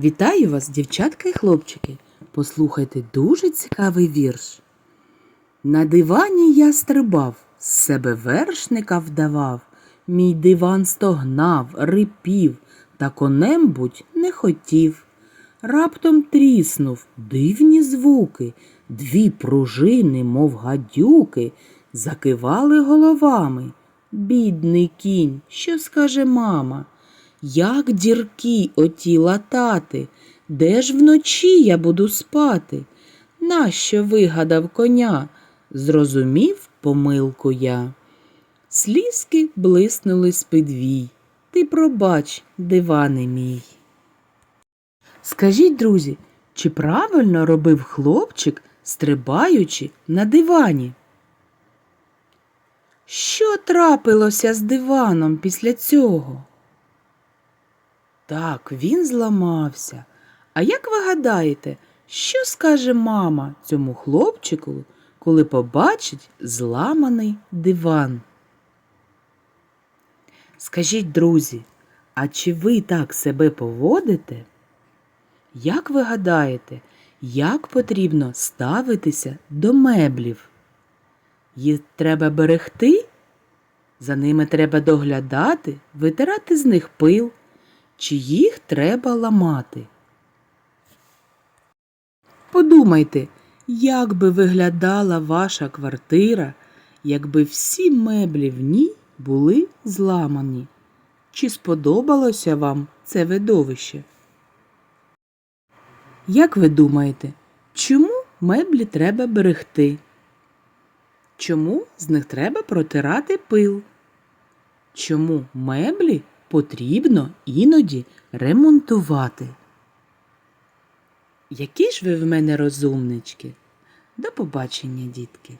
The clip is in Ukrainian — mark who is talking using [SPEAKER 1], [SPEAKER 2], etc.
[SPEAKER 1] Вітаю вас, дівчатка і хлопчики. Послухайте дуже цікавий вірш. На дивані я стрибав, з себе вершника вдавав, мій диван стогнав, рипів, та конем будь не хотів. Раптом тріснув дивні звуки, дві пружини, мов гадюки, закивали головами. Бідний кінь, що скаже мама? Як дірки оті латати? Де ж вночі я буду спати? Нащо вигадав коня? Зрозумів помилку я. Слізки блиснули з підвій. Ти пробач, диване мій. Скажіть, друзі, чи правильно робив хлопчик, стрибаючи на дивані? Що трапилося з диваном після цього? Так, він зламався. А як ви гадаєте, що скаже мама цьому хлопчику, коли побачить зламаний диван? Скажіть, друзі, а чи ви так себе поводите? Як ви гадаєте, як потрібно ставитися до меблів? Їх треба берегти? За ними треба доглядати, витирати з них пил, чи їх треба ламати? Подумайте, як би виглядала ваша квартира, якби всі меблі в ній були зламані. Чи сподобалося вам це видовище? Як ви думаєте, чому меблі треба берегти? Чому з них треба протирати пил? Чому меблі потрібно іноді ремонтувати? Які ж ви в мене розумнички? До побачення, дітки!